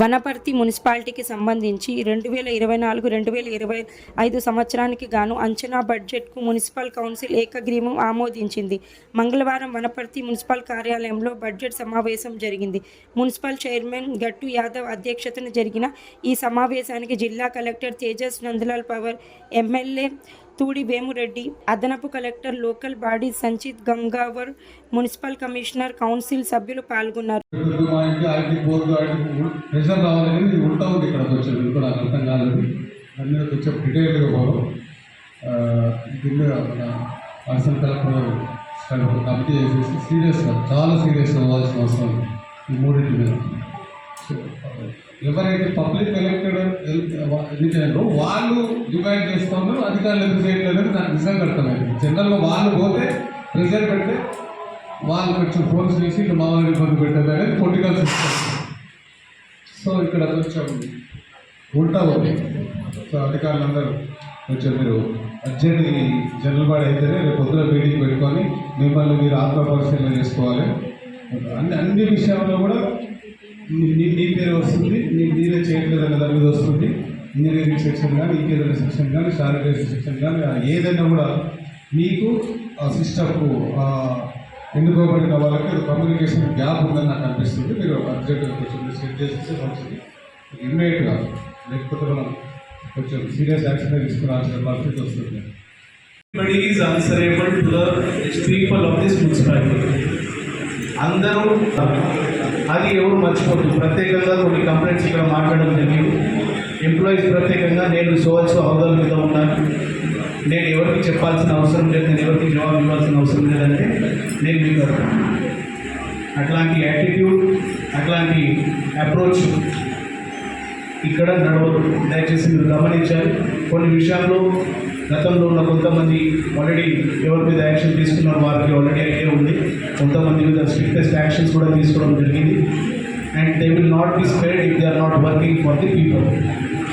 వనపర్తి మున్సిపాలిటీకి సంబంధించి రెండు వేల ఇరవై నాలుగు రెండు వేల ఇరవై ఐదు సంవత్సరానికి గాను అంచనా బడ్జెట్కు మున్సిపల్ కౌన్సిల్ ఏకగ్రీవం ఆమోదించింది. మంగళవారం వనపర్తి మున్సిపల్ కార్యాలయంలో బడ్జెట్ సమావేశం జరిగింది. మున్సిపల్ చైర్మన్ గట్టు యాదవ్ అధ్యక్షతన జరిగిన ఈ సమావేశానికి జిల్లా కలెక్టర్ తేజస్ నందలాల్ పవర్ ఎమ్మెల్యే తూడి వేమురెడ్డి అదనపు collector local body Sanchit Gangwar municipal commissioner council సభ్యులు పాల్గొన్నారు. కలెక్టర్ కమిటీ చేసేసి సీరియస్గా చాలా సీరియస్గా అవ్వాల్సిన అవసరం ఈ మూడింటి మీద. ఎవరైతే పబ్లిక్ ఎలక్టెడ్ ఎన్నికైనారో వాళ్ళు డిమాండ్ చేస్తూ అధికారులు ఎందుకు చేయట్లేదు అనేది నాకు నిజంగా అర్థమైంది. జనరల్గా వాళ్ళు పోతే ప్రెజర్ పెడితే వాళ్ళు కొంచెం ఫోన్స్ చేసి ఇట్లా మామూలు ఇబ్బంది పెట్టేది అనేది పొలిటికల్ సిస్టమ్ సో ఇక్కడ కొంచెం ఉల్టా ఉంది. సో అధికారులందరూ కొంచెం మీరు అర్జెంట్ జనరల్ బాడీ అయితేనే రేపు పొద్దున మీటింగ్ పెట్టుకొని మిమ్మల్ని మీరు ఆత్మ పరిశీలన చేసుకోవాలి. అన్ని అన్ని విషయాల్లో కూడా ఇంజనీరింగ్ సెక్షన్ కానీ ఇంకేదైనా సెక్షన్ కానీ శానిటైజేషన్ సెక్షన్ కానీ ఏదైనా కూడా మీకు ఆ సిస్టమ్కు ఎన్నుకోబడిన వాళ్ళకి అది కమ్యూనికేషన్ గ్యాప్ ఉందని నాకు అనిపిస్తుంది. మీరు అర్జెంట్గా కొంచెం సెట్ చేసేస్తే మంచిది. ఇమ్మీడియట్గా లేకపోతే మనం కొంచెం సీరియస్ యాక్షన్ తీసుకురావాల్సిన పరిస్థితి వస్తుంది. Everybody is answerable to the people of this municipality. అందరూ అది ఎవరు మర్చిపోతుంది ప్రత్యేకంగా కొన్ని కంప్లైంట్స్ ఇక్కడ మాట్లాడడం జరిగింది. ఎంప్లాయీస్ ప్రత్యేకంగా నేను సోల్స్ హోదాల మీద ఉన్నాను. నేను ఎవరికి చెప్పాల్సిన అవసరం లేదు నేను ఎవరికి జవాబు ఇవ్వాల్సిన అవసరం లేదంటే నేను మీకు అట్లాంటి యాటిట్యూడ్ అట్లాంటి అప్రోచ్ ఇక్కడ నడవదు. దయచేసి మీరు గమనించాలి. కొన్ని విషయాల్లో గతంలో ఉన్న కొంతమంది ఆల్రెడీ ఎవరి మీద యాక్షన్ తీసుకున్న వారికి ఆల్రెడీ ఐడియా ఉంది. కొంతమంది మీద స్ట్రిక్టెస్ట్ యాక్షన్స్ కూడా తీసుకోవడం జరిగింది. And they will not be spared if they are not working for the people